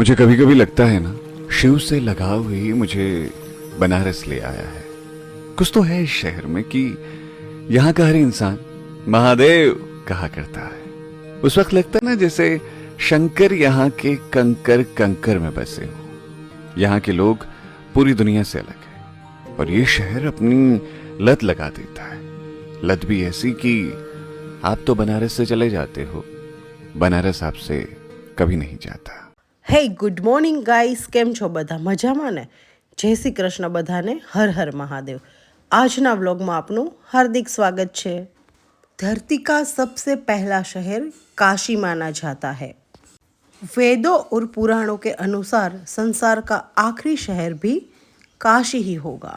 मुझे कभी कभी लगता है ना, शिव से लगाव ही मुझे बनारस ले आया है। कुछ तो है इस शहर में कि यहाँ का हर इंसान महादेव कहा करता है। उस वक्त लगता है ना, जैसे शंकर यहाँ के कंकर कंकर में बसे हो। यहाँ के लोग पूरी दुनिया से अलग है और ये शहर अपनी लत लगा देता है। लत भी ऐसी कि आप तो बनारस से चले जाते हो, बनारस आपसे कभी नहीं जाता। હે ગુડ મોર્નિંગ ગાઈસ કેમ છો બધા મજામાં ને જય શ્રી કૃષ્ણ બધાને હર હર મહાદેવ આજના વ્લોગમાં આપનું હાર્દિક સ્વાગત છે धरती का सबसे पहला शहर काशी माना जाता है वेदों और पुराणों के अनुसार संसार का आखिरी शहर भी કાશી ही होगा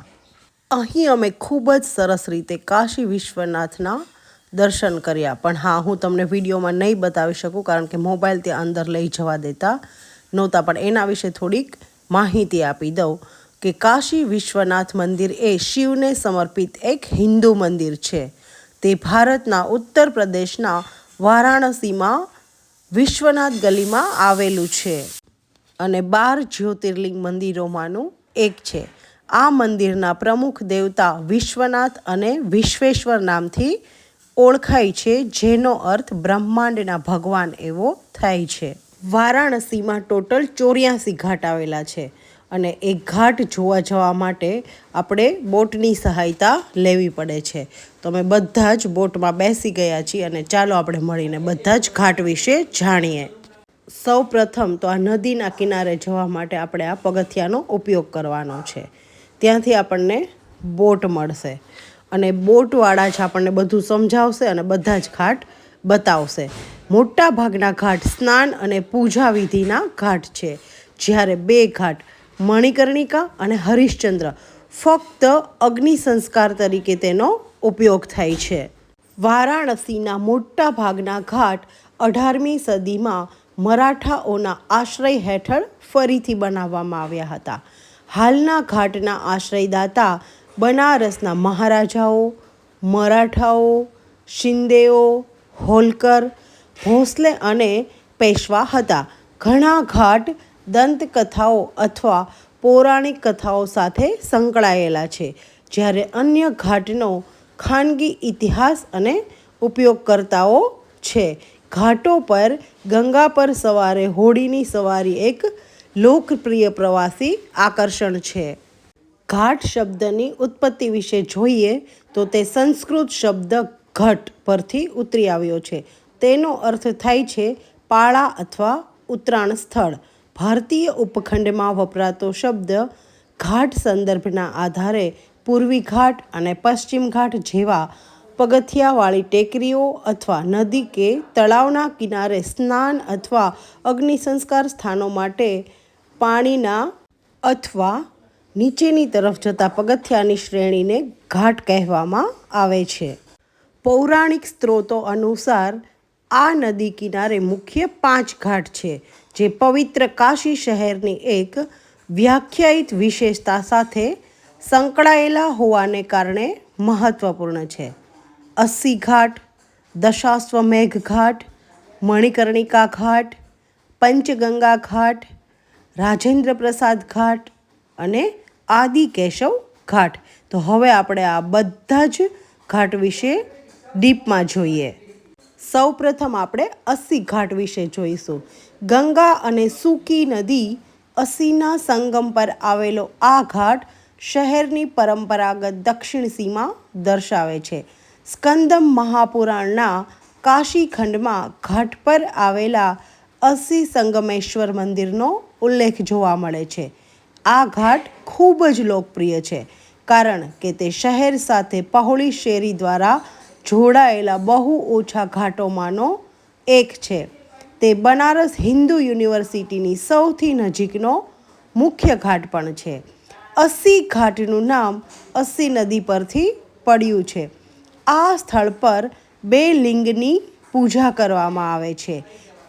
અહીં અમે ખૂબ જ સરસ રીતે કાશી વિશ્વનાથના દર્શન કર્યા પણ હા હું તમને વિડીયોમાં નહીં બતાવી શકું કારણ કે મોબાઈલ ત્યાં અંદર લઈ જવા દેતા નહોતા, પણ એના વિશે થોડીક માહિતી આપી દઉં કે કાશી વિશ્વનાથ મંદિર એ શિવને સમર્પિત એક હિન્દુ મંદિર છે. તે ભારતના ઉત્તર પ્રદેશના વારાણસીમાં વિશ્વનાથ ગલીમાં આવેલું છે અને બાર જ્યોતિર્લિંગ મંદિરોમાંનું એક છે. આ મંદિરના પ્રમુખ દેવતા વિશ્વનાથ અને વિશ્વેશ્વર નામથી ઓળખાય છે, જેનો અર્થ બ્રહ્માંડના ભગવાન એવો થાય છે. વારાણસીમાં ટોટલ ચોર્યાસી ઘાટ આવેલા છે અને એ ઘાટ જોવા જવા માટે આપણે બોટની સહાયતા લેવી પડે છે. તો અમે બધા જ બોટમાં બેસી ગયા છીએ અને ચાલો આપણે મળીને બધા જ ઘાટ વિશે જાણીએ. સૌ પ્રથમ તો આ નદીના કિનારે જવા માટે આપણે આ પગથિયાનો ઉપયોગ કરવાનો છે. ત્યાંથી આપણને બોટ મળશે અને બોટવાળા જ આપણને બધું સમજાવશે અને બધા જ ઘાટ બતાવશે. મોટા ભાગના ઘાટ સ્નાન અને પૂજા વિધિના ઘાટ છે. જ્યારે બે ઘાટ, મણિકર્ણિકા અને હરિશ્ચંદ્ર, ફક્ત અગ્નિ સંસ્કાર તરીકે તેનો ઉપયોગ થાય છે. વારાણસીના મોટા ભાગના ઘાટ અઢારમી સદીમાં મરાઠાઓના આશ્રય હેઠળ ફરીથી બનાવવામાં આવ્યા હતા. હાલના ઘાટના આશ્રયદાતા બનારસના મહારાજાઓ, મરાઠાઓ, શિંદેઓ, હોલકર ભોંસલે અને પેશવા હતા. ઘણા ઘાટ, દંતકથાઓ અથવા પૌરાણિક કથાઓ સાથે સંકળાયેલા છે, જ્યારે અન્ય ઘાટનો ખાનગી ઇતિહાસ અને ઉપયોગકર્તાઓ છે. ઘાટો પર ગંગા પર સવારે હોડીની સવારી એક લોકપ્રિય પ્રવાસી આકર્ષણ છે. ઘાટ શબ્દની ઉત્પત્તિ વિશે જોઈએ તો તે સંસ્કૃત શબ્દ ઘટ પરથી ઉતરી આવ્યો છે. તેનો અર્થ થાય છે પાળા અથવા ઉત્તરાયણ સ્થળ. ભારતીય ઉપખંડમાં વપરાતો શબ્દ ઘાટ સંદર્ભના આધારે પૂર્વી ઘાટ અને પશ્ચિમ ઘાટ જેવા પગથિયાવાળી ટેકરીઓ અથવા નદી કે તળાવના કિનારે સ્નાન અથવા અગ્નિ સંસ્કાર સ્થાનો માટે પાણીના અથવા નીચેની તરફ જતા પગથિયાની શ્રેણીને ઘાટ કહેવામાં આવે છે. પૌરાણિક સ્ત્રોતો અનુસાર આ નદી કિનારે મુખ્ય પાંચ ઘાટ છે, જે પવિત્ર કાશી શહેરની એક વ્યાખ્યાયિત વિશેષતા સાથે સંકળાયેલા હોવાને કારણે મહત્વપૂર્ણ છે. અસ્સી ઘાટ, દશાશ્વમેઘ ઘાટ, મણિકર્ણિકા ઘાટ, પંચગંગા ઘાટ રાજેન્દ્ર પ્રસાદ ઘાટ અને આદિ કેશવ ઘાટ. તો હવે આપણે આ બધા જ ઘાટ વિશે ડીપમાં જોઈએ. સૌ પ્રથમ આપણે અસી ઘાટ વિશે જોઈશું. ગંગા અને સૂકી નદી અસીના સંગમ પર આવેલો આ ઘાટ શહેરની પરંપરાગત દક્ષિણ સીમા દર્શાવે છે. સ્કંદમ મહાપુરાણના કાશીખંડમાં ઘાટ પર આવેલા અસી સંગમેશ્વર મંદિરનો ઉલ્લેખ જોવા મળે છે. આ ઘાટ ખૂબ જ લોકપ્રિય છે, કારણ કે તે શહેર સાથે પહોળી શેરી દ્વારા જોડાયેલા બહુ ઓછા ઘાટોમાંનો એક છે. તે બનારસ હિન્દુ યુનિવર્સિટીની સૌથી નજીકનો મુખ્ય ઘાટ પણ છે. અસ્સી ઘાટનું નામ અસ્સી નદી પરથી પડ્યું છે. આ સ્થળ પર બે લિંગની પૂજા કરવામાં આવે છે.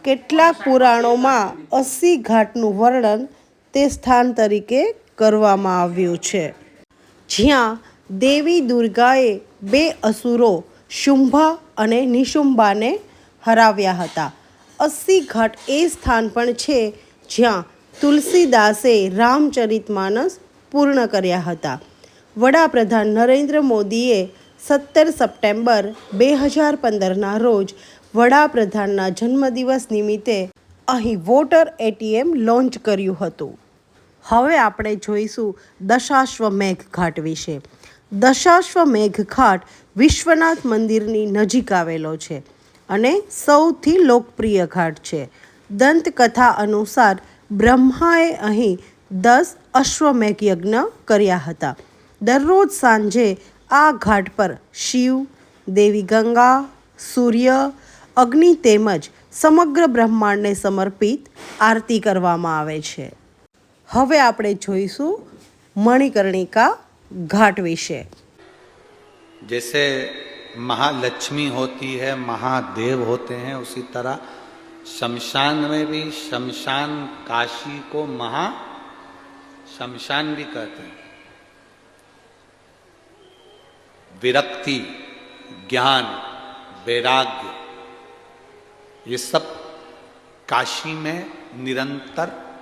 કેટલાક પુરાણોમાં અસી ઘાટનું વર્ણન તે સ્થાન તરીકે કરવામાં આવ્યું છે. જ્યાં દેવી દુર્ગાએ બે અસુરો શુંભા અને નિશુંભાને હરાવ્યા હતા. અસ્સી ઘાટ એ સ્થાન પણ છે જ્યાં તુલસીદાસે રામચરિતમાનસ પૂર્ણ કર્યા હતા. વડાપ્રધાન નરેન્દ્ર મોદીએ સત્તર સપ્ટેમ્બર બે હજાર પંદરના રોજ વડાપ્રધાનના જન્મદિવસ નિમિત્તે અહીં વોટર એટીએમ લોન્ચ કર્યું હતું. હવે આપણે જોઈશું દશાશ્વમેઘ ઘાટ વિશે. દશાશ્વમેઘ ઘાટ વિશ્વનાથ મંદિરની નજીક આવેલો છે અને સૌથી લોકપ્રિય ઘાટ છે. દંતકથા અનુસાર બ્રહ્માએ અહીં દસ અશ્વમેઘ યજ્ઞ કર્યા હતા. દરરોજ સાંજે આ ઘાટ પર શિવ, દેવી ગંગા, સૂર્ય, અગ્નિ તેમજ સમગ્ર બ્રહ્માંડને સમર્પિત આરતી કરવામાં આવે છે. હવે આપણે જોઈશું મણિકર્ણિકા घाट विषय। जैसे महालक्ष्मी होती है, महादेव होते हैं, उसी तरह शमशान में भी शमशान काशी को महा शमशान भी कहते हैं। विरक्ति, ज्ञान, वैराग्य, ये सब काशी में निरंतर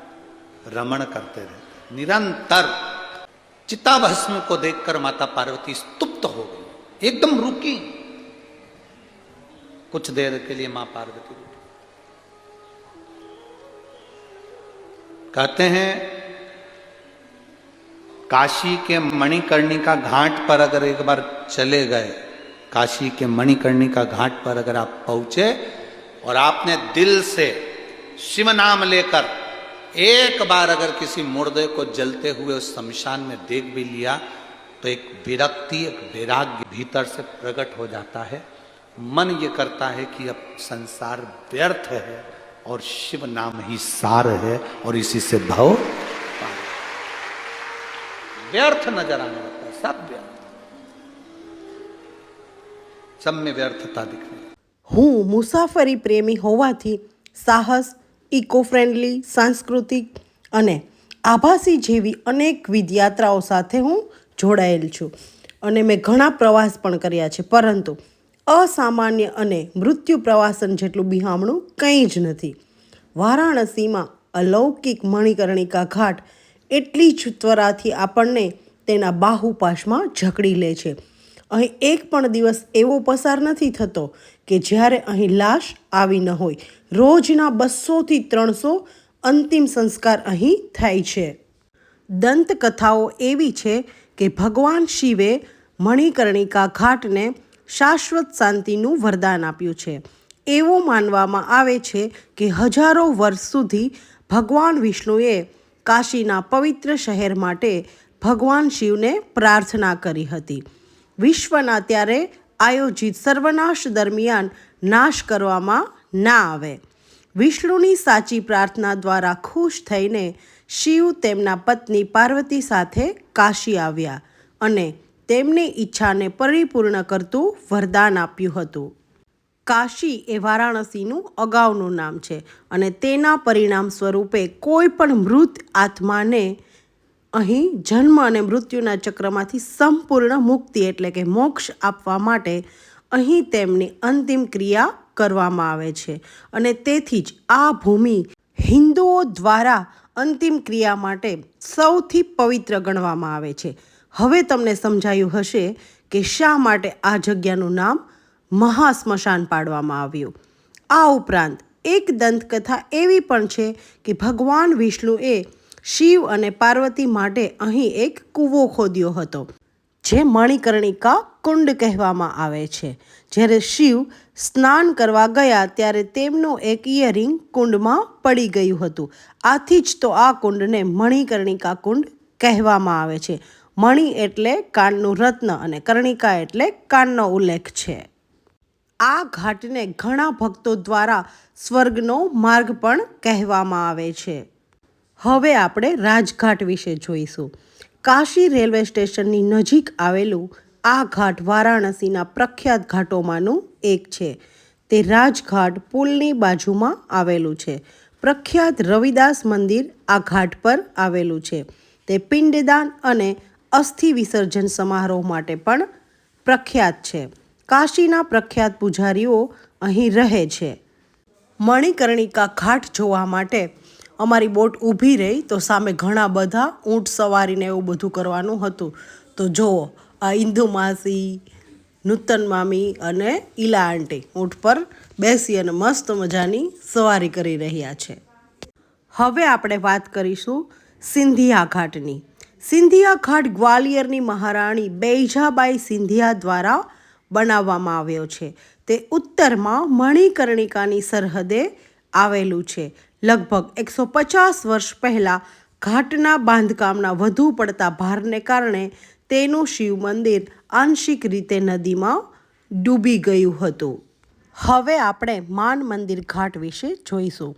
रमण करते रहते निरंतर चिताभस्म को देखकर माता पार्वती स्तुप्त हो गई। एकदम रुकी कुछ देर के लिए माँ पार्वती रुकी कहते हैं, काशी के मणिकर्णिका घाट पर अगर एक बार चले गए, काशी के मणिकर्णिका घाट पर अगर आप पहुँचे और आपने दिल से शिव नाम लेकर एक बार अगर किसी मुर्दे को जलते हुए उस शमशान में देख भी लिया तो एक विरक्ति एक वैराग्य भीतर से प्रकट हो जाता है मन ये करता है कि अब संसार व्यर्थ है और शिव नाम ही सार है और इसी से भव पार। व्यर्थ नजर आने लगता है सब व्यर्थ सब में व्यर्थता दिख रही है હું મુસાફરી પ્રેમી હોવાથી સાહસ ઇકો ફ્રેન્ડલી સાંસ્કૃતિક અને આભાસી જેવી અનેકવિધ યાત્રાઓ સાથે હું જોડાયેલ છું. અને મેં ઘણા પ્રવાસ પણ કર્યા છે, પરંતુ અસામાન્ય અને મૃત્યુ પ્રવાસન જેટલું બિહામણું કંઈ જ નથી. વારાણસીમાં અલૌકિક મણિકર્ણિકા ઘાટ એટલી જ ત્વરાથી આપણને તેના બાહુપાશમાં જકડી લે છે. અહીં એક પણ દિવસ એવો પસાર નથી થતો કે જ્યારે અહીં લાશ આવી ન હોય. રોજના બસોથી ત્રણસો અંતિમ સંસ્કાર અહીં થાય છે. દંતકથાઓ એવી છે કે ભગવાન શિવે મણિકર્ણિકા ઘાટને શાશ્વત શાંતિનું વરદાન આપ્યું છે. એવું માનવામાં આવે છે કે હજારો વર્ષ સુધી ભગવાન વિષ્ણુએ કાશીના પવિત્ર શહેર માટે ભગવાન શિવને પ્રાર્થના કરી હતી. વિશ્વના ત્યારે આયોજિત સર્વનાશ દરમિયાન નાશ કરવામાં ના આવે. વિષ્ણુની સાચી પ્રાર્થના દ્વારા ખુશ થઈને શિવ તેમના પત્ની પાર્વતી સાથે કાશી આવ્યા અને તેમની ઈચ્છાને પરિપૂર્ણ કરતું વરદાન આપ્યું હતું. કાશી એ વારાણસીનું અગાઉનું નામ છે અને તેના પરિણામ સ્વરૂપે કોઈ પણ મૃત આત્માને અહીં જન્મ અને મૃત્યુના ચક્રમાંથી સંપૂર્ણ મુક્તિ એટલે કે મોક્ષ આપવા માટે અહીં તેમની અંતિમ ક્રિયા કરવામાં આવે છે. અને તેથી જ આ ભૂમિ હિન્દુઓ દ્વારા અંતિમ ક્રિયા માટે સૌથી પવિત્ર ગણવામાં આવે છે. હવે તમને સમજાયું હશે કે શા માટે આ જગ્યાનું નામ મહાસ્મશાન પાડવામાં આવ્યું. આ ઉપરાંત એક દંતકથા એવી પણ છે કે ભગવાન વિષ્ણુએ શિવ અને પાર્વતી માટે અહીં એક કૂવો ખોદ્યો હતો, જે મણિકર્ણિકા કુંડ કહેવામાં આવે છે. જ્યારે શિવ સ્નાન કરવા ગયા ત્યારે તેમનું એક ઇયરિંગ કુંડમાં પડી ગયું હતું. આથી જ તો આ કુંડને મણિકર્ણિકા કુંડ કહેવામાં આવે છે. મણિ એટલે કાનનું રત્ન અને કર્ણિકા એટલે કાનનો ઉલ્લેખ છે. આ ઘાટને ઘણા ભક્તો દ્વારા સ્વર્ગનો માર્ગ પણ કહેવામાં આવે છે. હવે આપણે રાજઘાટ વિશે જોઈશું. કાશી રેલવે સ્ટેશનની નજીક આવેલું આ ઘાટ વારાણસીના પ્રખ્યાત ઘાટોમાંનું એક છે. તે રાજઘાટ પુલની બાજુમાં આવેલું છે. પ્રખ્યાત રવિદાસ મંદિર આ ઘાટ પર આવેલું છે. તે પિંડદાન અને અસ્થિ વિસર્જન સમારોહ માટે પણ પ્રખ્યાત છે. કાશીના પ્રખ્યાત પૂજારીઓ અહીં રહે છે. મણિકર્ણિકા ઘાટ જોવા માટે અમારી બોટ ઊભી રહી તો સામે ઘણા બધા ઊંટ સવારીને એવું બધું કરવાનું હતું. તો જુઓ, આ ઇન્દુ માસી, નૂતન મામી અને ઈલા આંટી ઊંટ પર બેસી અને મસ્ત મજાની સવારી કરી રહ્યા છે. હવે આપણે વાત કરીશું સિંધિયા ઘાટની. સિંધિયા ઘાટ ગ્વાલિયરની મહારાણી બૈજાબાઈ સિંધિયા દ્વારા બનાવવામાં આવ્યો છે. તે ઉત્તરમાં મણિકર્ણિકાની સરહદે આવેલું છે. લગભગ એકસો પચાસ વર્ષ પહેલાં ઘાટના બાંધકામના વધુ પડતા ભારને કારણે તેનું શિવ મંદિર આંશિક રીતે નદીમાં ડૂબી ગયું હતું. હવે આપણે માન મંદિર ઘાટ વિશે જોઈશું.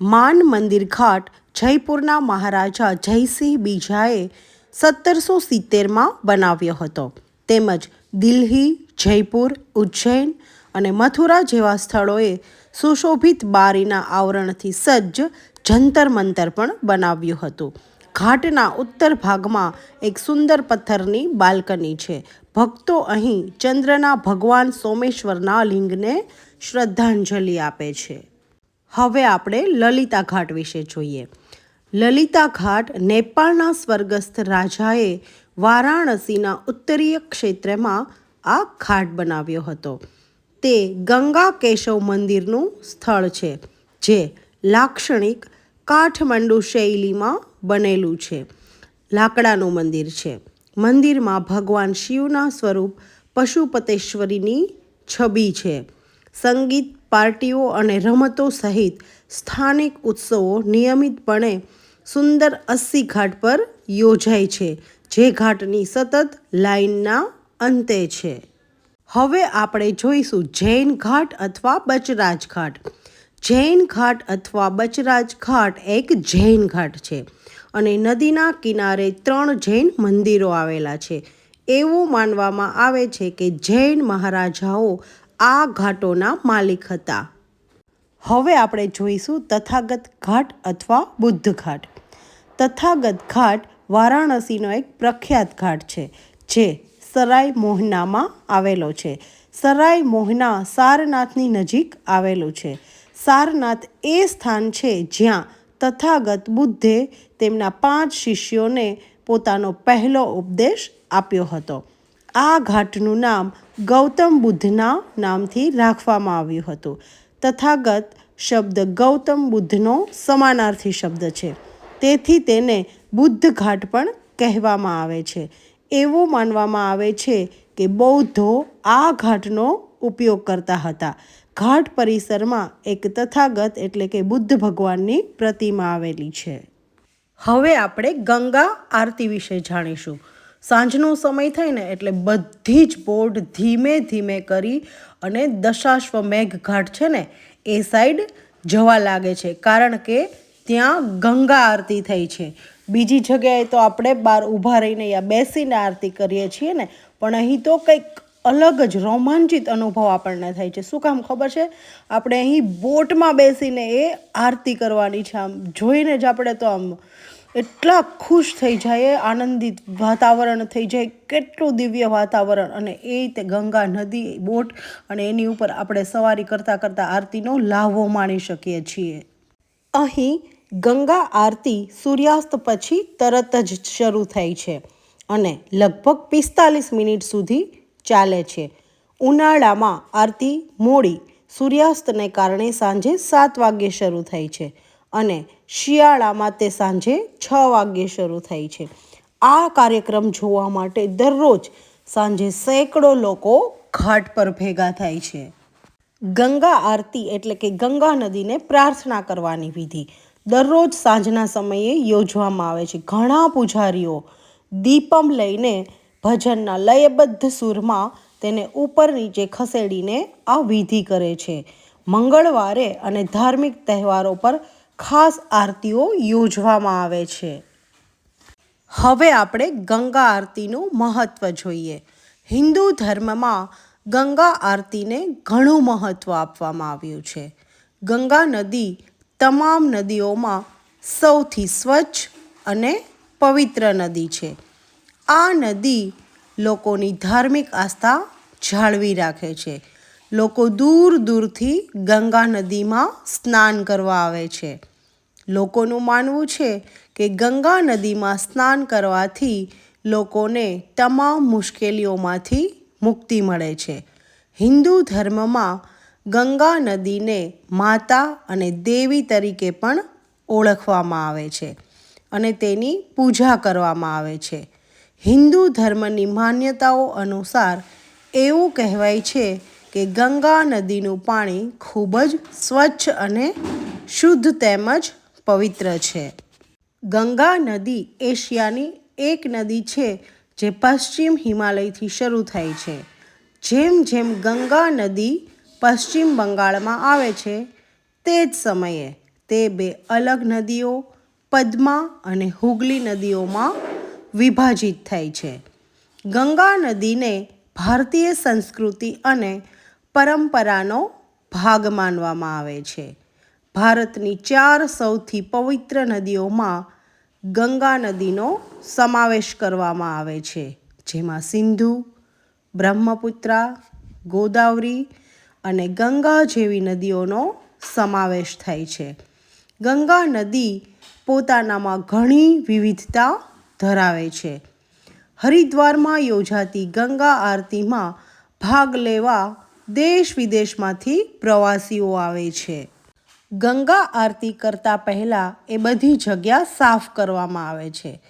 માન મંદિર ઘાટ જયપુરના મહારાજા જયસિંહ બીજાએ સત્તરસો સિત્તેરમાં બનાવ્યો હતો. તેમજ દિલ્હી, જયપુર, ઉજ્જૈન અને મથુરા જેવા સ્થળોએ સુશોભિત બારીના આવરણથી સજ્જ જંતર મંતર પણ બનાવ્યું હતું. ઘાટના ઉત્તર ભાગમાં એક સુંદર પથ્થરની બાલ્કની છે. ભક્તો અહીં ચંદ્રના ભગવાન સોમેશ્વરના લિંગને શ્રદ્ધાંજલિ આપે છે. હવે આપણે લલિતા ઘાટ વિશે જોઈએ. લલિતા ઘાટ નેપાળના સ્વર્ગસ્થ રાજાએ વારાણસીના ઉત્તરીય ક્ષેત્રમાં આ ઘાટ બનાવ્યો હતો. તે ગંગા કેશવ મંદિરનું સ્થળ છે, જે લાક્ષણિક કાઠમંડુ શૈલીમાં બનેલું છે. લાકડાનું મંદિર છે. મંદિરમાં ભગવાન શિવના સ્વરૂપ પશુપતેશ્વરીની છબી છે. સંગીત, પાર્ટીઓ અને રમતો સહિત સ્થાનિક ઉત્સવો નિયમિતપણે સુંદર અસ્સી ઘાટ પર યોજાય છે, જે ઘાટની સતત લાઇનના અંતે છે. હવે આપણે જોઈશું જૈન ઘાટ અથવા બચરાજ ઘાટ. જૈન ઘાટ અથવા બચરાજ ઘાટ એક જૈન ઘાટ છે અને નદીના કિનારે ત્રણ જૈન મંદિરો આવેલા છે. એવું માનવામાં આવે છે કે જૈન મહારાજાઓ આ ઘાટોના માલિક હતા. હવે આપણે જોઈશું તથાગત ઘાટ અથવા બુદ્ધ ઘાટ. તથાગત ઘાટ વારાણસીનો એક પ્રખ્યાત ઘાટ છે, જે સરાય મોહનામાં આવેલો છે. સરાય મોહના સારનાથની નજીક આવેલું છે. સારનાથ એ સ્થાન છે જ્યાં તથાગત બુદ્ધે તેમના પાંચ શિષ્યોને પોતાનો પહેલો ઉપદેશ આપ્યો હતો. આ ઘાટનું નામ ગૌતમ બુદ્ધના નામથી રાખવામાં આવ્યું હતું. તથાગત શબ્દ ગૌતમ બુદ્ધનો સમાનાર્થી શબ્દ છે. તેથી તેને બુદ્ધ ઘાટ પણ કહેવામાં આવે છે. એવું માનવામાં આવે છે કે બૌદ્ધો આ ઘાટનો ઉપયોગ કરતા હતા. ઘાટ પરિસરમાં એક તથાગત એટલે કે બુદ્ધ ભગવાનની પ્રતિમા આવેલી છે. હવે આપણે ગંગા આરતી વિશે જાણીશું. સાંજનો સમય થાય ને એટલે બધી જ બોટ ધીમે ધીમે કરી અને દશાશ્વમેઘ ઘાટ છે ને, એ સાઈડ જવા લાગે છે. કારણ કે ત્યાં ગંગા આરતી થઈ છે. બીજી જગ્યાએ તો આપણે બહાર ઊભા રહીને યા બેસીને આરતી કરીએ છીએ ને, પણ અહીં તો કંઈક અલગ જ રોમાંચિત અનુભવ આપણને થાય છે. શું કામ ખબર છે? આપણે અહીં બોટમાં બેસીને એ આરતી કરવાની છે. આમ જોઈને જ આપણે તો આમ એટલા ખુશ થઈ જાય આનંદિત વાતાવરણ થઈ જાય, કેટલું દિવ્ય વાતાવરણ. અને એ રીતે ગંગા નદી બોટ અને એની ઉપર આપણે સવારી કરતાં કરતાં આરતીનો લાહવો માણી શકીએ છીએ. અહીં ગંગા આરતી સૂર્યાસ્ત પછી તરત જ શરૂ થાય છે અને લગભગ પિસ્તાલીસ મિનિટ સુધી ચાલે છે. ઉનાળામાં આરતી મોડી સૂર્યાસ્તને કારણે સાંજે સાત વાગ્યે શરૂ થાય છે અને શિયાળામાં તે સાંજે છ વાગ્યે શરૂ થાય છે. આ કાર્યક્રમ જોવા માટે દરરોજ સાંજે સેંકડો લોકો ઘાટ પર ભેગા થાય છે. ગંગા આરતી એટલે કે ગંગા નદીને પ્રાર્થના કરવાની વિધિ. દરરોજ સાંજના સમયે યોજવામાં આવે છે. ઘણા પૂજારીઓ દીપમ લઈને ભજનના લયબદ્ધ સૂરમાં તેને ઉપર નીચે ખસેડીને આ વિધિ કરે છે. મંગળવારે અને ધાર્મિક તહેવારો પર ખાસ આરતીઓ યોજવામાં આવે છે. હવે આપણે ગંગા આરતીનું મહત્ત્વ જોઈએ. હિન્દુ ધર્મમાં ગંગા આરતીને ઘણું મહત્ત્વ આપવામાં આવ્યું છે. ગંગા નદી તમામ નદીઓમાં સૌથી સ્વચ્છ અને પવિત્ર નદી છે. આ નદી લોકોની ધાર્મિક આસ્થા જાળવી રાખે છે. લોકો દૂર દૂરથી ગંગા નદીમાં સ્નાન કરવા આવે છે. લોકોનું માનવું છે કે ગંગા નદીમાં સ્નાન કરવાથી લોકોને તમામ મુશ્કેલીઓમાંથી મુક્તિ મળે છે. હિન્દુ ધર્મમાં ગંગા નદીને માતા અને દેવી તરીકે પણ ઓળખવામાં આવે છે અને તેની પૂજા કરવામાં આવે છે. હિન્દુ ધર્મની માન્યતાઓ અનુસાર એવું કહેવાય છે કે ગંગા નદીનું પાણી ખૂબ જ સ્વચ્છ અને શુદ્ધ તેમજ પવિત્ર છે. ગંગા નદી એશિયાની એક નદી છે જે પશ્ચિમ હિમાલયથી શરૂ થાય છે. જેમ જેમ ગંગા નદી પશ્ચિમ બંગાળમાં આવે છે. તે જ સમયે તે બે અલગ નદીઓ, પદ્મા અને હુગલી નદીઓમાં વિભાજિત થાય છે. ગંગા નદીને ભારતીય સંસ્કૃતિ અને પરંપરાનો ભાગ માનવામાં આવે છે. ભારતની ચાર સૌથી પવિત્ર નદીઓમાં ગંગા નદીનો સમાવેશ કરવામાં આવે છે. જેમાં સિંધુ, બ્રહ્મપુત્રા, ગોદાવરી અને ગંગા જેવી નદીઓનો સમાવેશ થાય છે. ગંગા નદી પોતાનામાં ઘણી વિવિધતા ધરાવે છે. હરિદ્વારમાં યોજાતી ગંગા આરતીમાં ભાગ લેવા દેશ વિદેશમાંથી પ્રવાસીઓ આવે છે. ગંગા આરતી કરતાં પહેલાં એ બધી જગ્યા સાફ કરવામાં આવે છે.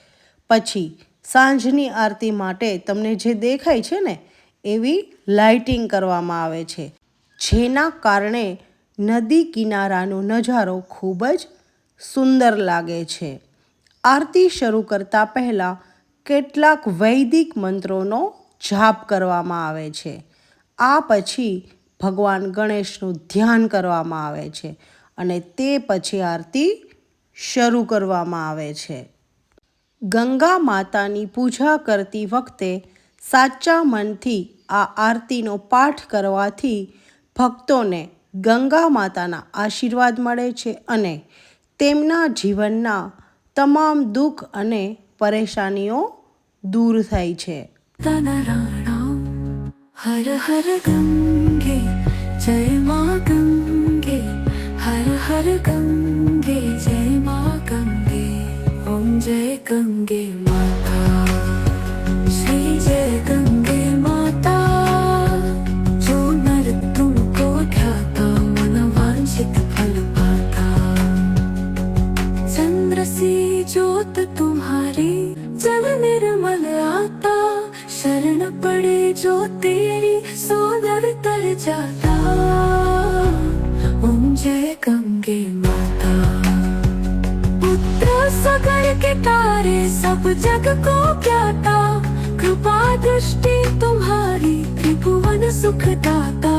પછી સાંજની આરતી માટે તમને જે દેખાય છે ને, એવી લાઇટિંગ કરવામાં આવે છે. જેના કારણે નદી કિનારાનો નજારો ખૂબ જ સુંદર લાગે છે. આરતી શરૂ કરતાં પહેલાં કેટલાક વૈદિક મંત્રોનો જાપ કરવામાં આવે છે. આ પછી ભગવાન ગણેશનું ધ્યાન કરવામાં આવે છે અને તે પછી આરતી શરૂ કરવામાં આવે છે. ગંગા માતાની પૂજા કરતી વખતે સાચા મનથી આ આરતીનો પાઠ કરવાથી ભક્તોને ગંગા માતાના આશીર્વાદ મળે છે અને તેમના જીવનના તમામ દુઃખ અને પરેશાનીઓ દૂર થાય છે. હર હર ગંગે, જય મા ગંગે, હર હર ગંગે, જય મા ગંગે, ઓમ જય ગંગે. सब जग को ज्ञाता कृपा दृष्टि तुम्हारी त्रिभुवन सुख दाता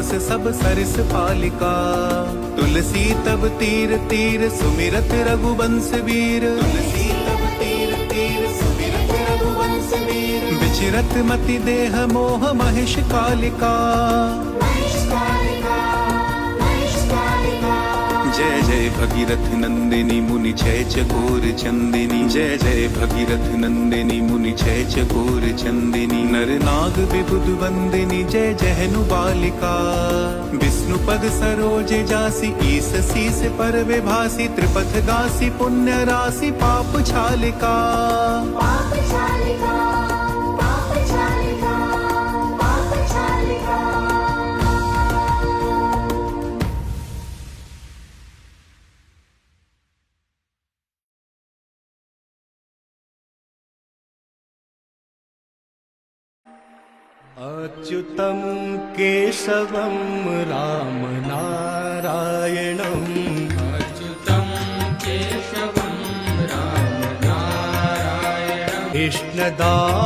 तापस सब सरस पालिका तुलसी तब तीर तीर सुमिरत रघुवंश वीर तुलसी तब तीर तीर सुमिरत रघुवंश वीर विचरत मति देह मोह महिष कालिका જય ભગીરથ નંદિની મુનિ જય ચકોર ચંદિની. જય જય ભગીરથ નંદિની મુનિ જય ચકોર ચંદિની. નર નાગ વિભુદ વંદિની જય જહનુ બાલિકા. વિષ્ણુ પદ સરોજ જાસી, ઈસ શીસ પર વિભાસી ત્રિપથ ગાસી, પુણ્ય રાશિ પાપ છાલિકા. પાપ છાલિકા. तं केशवं रामनारायणम् रामनारायणं केशवं राम कृष्णदामोदरं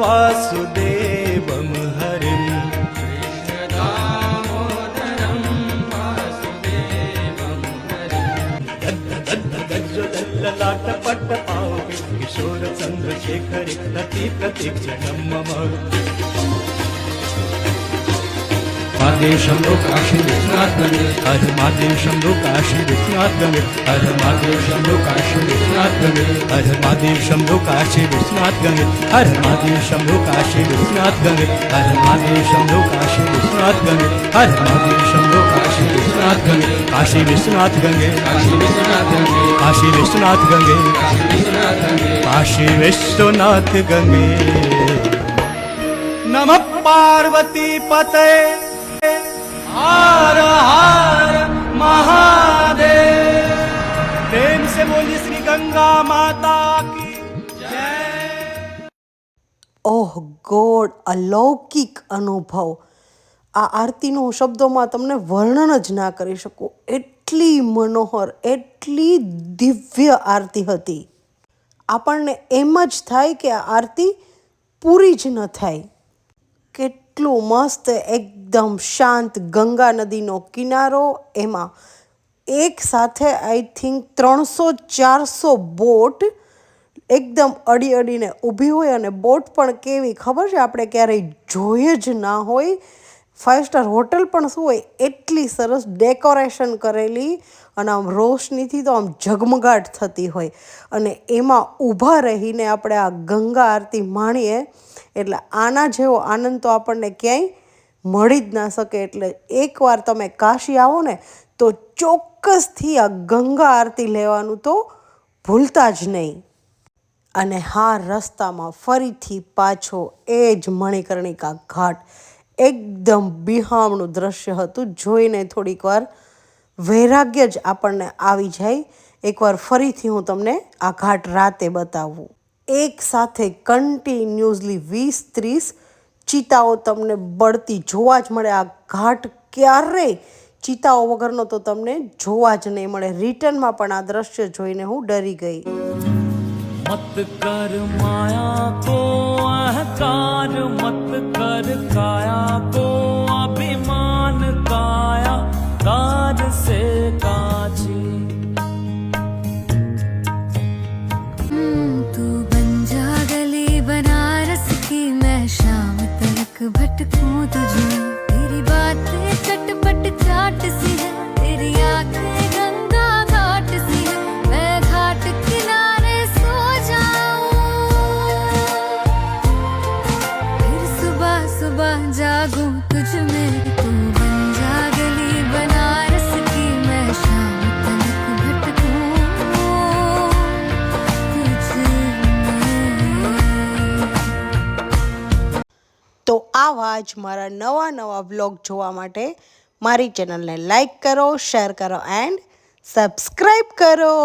वासुदेवं हरिं किशोरचन्द्रशेखरि प्रति प्रतिक्षणं मम महादेशं लोकाशीर्विख्यातमे काशी विश्वनाथ अधमादेशं लोकाशीर्विख्यातमे अधमादेशं लोकाशीर्विख्यातमे काशी विश्वनाथ अधमादेशं लोकाशीर्विख्यातमे अधमादेशं लोकाशीर्विख्यातमे काशी विश्वनाथ गंगे काशी विश्वनाथ गंगे। काशी विश्वनाथ गंगे। काशी विश्वनाथ गंगे। नमः पार्वती पते હર હર મહાદેવ પ્રેમ સે બોલી શ્રી ગંગા માતા કી જય ઓહ ગોડ અલૌકિક અનુભવ આ આરતીનો શબ્દોમાં તમને વર્ણન જ ના કરી શકું. એટલી મનોહર, એટલી દિવ્ય આરતી હતી. આપણને એમ જ થાય કે આ આરતી પૂરી જ ન થાય. કે કેટલું મસ્ત, એકદમ શાંત ગંગા નદીનો કિનારો. એમાં એક સાથે આઈ થિંક ત્રણસો ચારસો બોટ એકદમ અડી અડીને ઊભી હોય અને બોટ પણ કેવી ખબર છે? આપણે ક્યારેય જોઈએ જ ના હોય. ફાઇવ સ્ટાર હોટલ પણ શું હોય? એટલી સરસ ડેકોરેશન કરેલી અને આમ રોશનીથી તો આમ ઝગમગાટ થતી હોય. અને એમાં ઊભા રહીને આપણે આ ગંગા આરતી માણીએ, એટલે આના જેવો આનંદ તો આપણને ક્યાંય મળી જ ના શકે. એટલે એકવાર તમે કાશી આવો ને, તો ચોક્કસથી આ ગંગા આરતી લેવાનું તો ભૂલતા જ નહીં. અને હા, રસ્તામાં ફરીથી પાછો એ જ મણિકર્ણિકા ઘાટ. એકદમ બિહામણું દ્રશ્ય હતું. જોઈને થોડીક વાર વૈરાગ્ય જ આપણને આવી જાય. એકવાર ફરીથી હું તમને આ ઘાટ રાતે બતાવું. એક સાથે કન્ટિન્યુઅસલી વીસ ત્રીસ ચિતાઓ તમને બળતી જોવા જ મળે. આ ઘાટ ક્યારેય ચિતાઓ વગરનો તો તમને જોવા જ નહીં મળે. રિટર્નમાં પણ આ દ્રશ્ય જોઈને હું ડરી ગઈ. मत कर माया को, अहकार मत कर काया को, अभिमान काया कार से काजी। तू बन जा गली बनारस की, मैं शाम तक भटकूं तुझे। જ મારા નવા નવા બ્લોગ જોવા માટે મારી ચેનલને લાઈક કરો, શેર કરો, એન્ડ સબસ્ક્રાઈબ કરો.